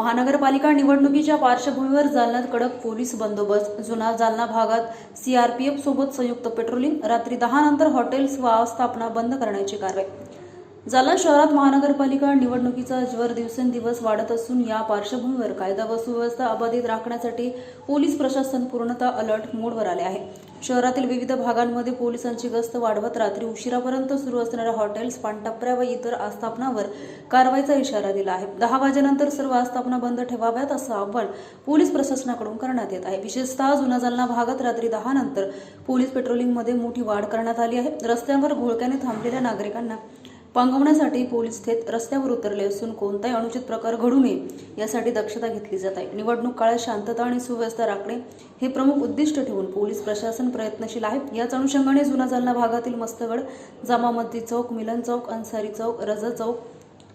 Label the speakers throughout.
Speaker 1: महानगरपालिका निवडणुकीच्या पार्श्वभूमीवर जालन्यात कडक पोलीस बंदोबस्त. जुना जालना भागात सीआरपीएफ सोबत संयुक्त पेट्रोलिंग रात्री दहा नंतर हॉटेल्स व आस्थापना बंद करण्याची कारवाई जालना शहरात महानगरपालिका निवडणुकीचा ज्वर दिवसेंदिवस वाढत असून या पार्श्वभूमीवर कायदा व सुव्यवस्था अबाधित राखण्यासाठी पोलीस प्रशासन पूर्णतः अलर्ट मोडवर आले आहे. शहरातील विविध भागांमध्ये पोलिसांची गस्त वाढवत रात्री उशिरापर्यंत सुरू असणाऱ्या हॉटेल्स पानटपऱ्या व इतर आस्थापनावर कारवाईचा इशारा दिला आहे. दहा वाजेनंतर सर्व आस्थापना बंद ठेवाव्यात असं आव्हान पोलीस प्रशासनाकडून करण्यात येत आहे. विशेषतः जुना जालना भागात रात्री दहा नंतर पोलीस पेट्रोलिंगमध्ये मोठी वाढ करण्यात आली आहे. रस्त्यांवर घोळक्याने थांबलेल्या नागरिकांना पांगवण्यासाठी पोलीस थेट रस्त्यावर उतरले असून कोणताही अनुचित प्रकार घडू नये यासाठी दक्षता घेतली जात आहे. निवडणूक काळात शांतता आणि सुव्यवस्था राखणे हे प्रमुख उद्दिष्ट ठेवून पोलीस प्रशासन प्रयत्नशील आहे. याच अनुषंगाने जुना जालना भागातील मस्तगड जामा मस्जिद चौक मिलन चौक अन्सारी चौक रजा चौक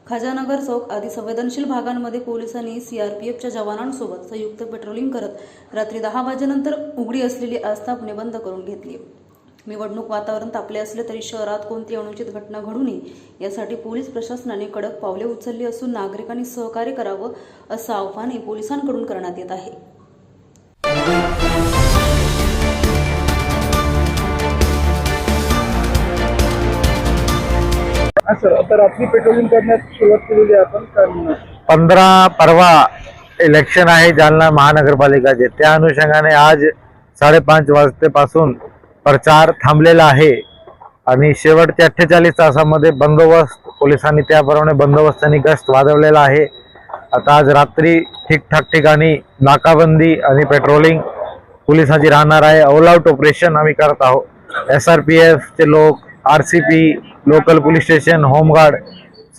Speaker 1: खजानगर चौक आदी संवेदनशील भागांमध्ये पोलिसांनी सीआरपीएफच्या जवानांसोबत संयुक्त पेट्रोलिंग करत रात्री दहा वाजेनंतर उघडी असलेली आस्थापने बंद करून घेतली. निवडणूक वातावरण तापले असले तरी शहरात कोणती अनुचित घटना घडू नये. यासाठी पोलीस प्रशासनाने कडक पावले उचलली असून नागरिकांनी सहकार्य करावं असं आवाहनही पोलिसांकडून करण्यात येत आहे.
Speaker 2: हा सर आता रात्री पेट्रोलिंग करण्यास सुरुवात केलेली आहे आपण.
Speaker 3: पंधरा परवा इलेक्शन आहे जालना महानगरपालिकाचे त्या अनुषंगाने आज साडेपाच वाजतेपासून प्रचार थांबलेला आहे. आणि शेवटच्या अठ्ठेचाळीस तासामध्ये बंदोबस्त पोलिसांनी त्याप्रमाणे बंदोबस्तांनी गस्त वाजवलेला आहे. आता आज रात्री ठीकठाक ठिकाणी नाकाबंदी आणि पेट्रोलिंग पोलिसांची राहणार आहे. ऑल आउट ऑपरेशन आम्ही करत आहोत. एस आर पी एफचे लोक R C P local police station home guard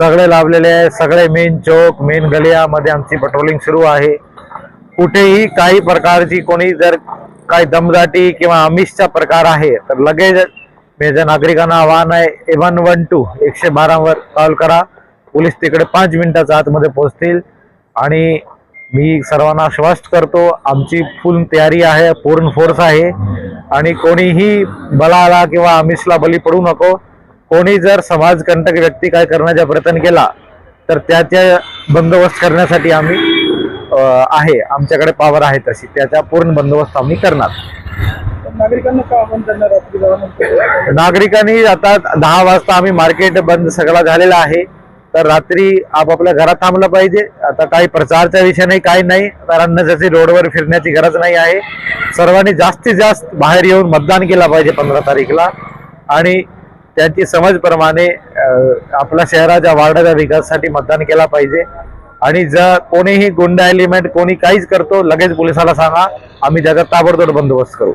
Speaker 3: सगळे लाभलेले आहे सगळे मेन चौक मेन गलियामध्ये आमची पेट्रोलिंग सुरू आहे. कुठेही काही प्रकारची कोणी जर काही दमदाटी किंवा आमिषचा प्रकार आहे तर लगेच मेजर नागरिकांना आव्हान आहे. वन वन टू एकशे बारावर कॉल करा. पोलीस तिकडे पाच मिनिटाच्या आतमध्ये पोहोचतील. आणि मी सर्वांना आश्वस्त करतो आमची फुल तयारी आहे पूर्ण फोर्स आहे. आणि कोणीही बलाला किंवा आमिषला बली पडू नको. कोणी जर समाजकंटक व्यक्ती काय करण्याचा प्रयत्न केला तर त्या त्या बंदोबस्त करण्यासाठी आम्ही आहे आमच्याकडे पावर आहे तशी. त्याचा पूर्ण बंदोबस्त आम्ही करणार.
Speaker 2: नागरिकांना
Speaker 3: आता दहा वाजता आम्ही मार्केट बंद सगळा झालेला आहे. तर रात्री आपापल्या घरात थांबलं पाहिजे. आता काही प्रचारचा विषय नाही काही नाही. कारण जशी रोडवर फिरण्याची गरज नाही आहे. सर्वांनी जास्तीत जास्त बाहेर येऊन मतदान केलं पाहिजे पंधरा तारीखला. आणि त्यांची समजप्रमाणे आपल्या शहराच्या वार्डाच्या विकासासाठी मतदान केला पाहिजे. आणि जर कोणीही गुंडा एलिमेंट कोणी काहीच करतो लगेच पोलिसाला सांगा आम्ही त्याचा ताबडतोब बंदोबस्त करू.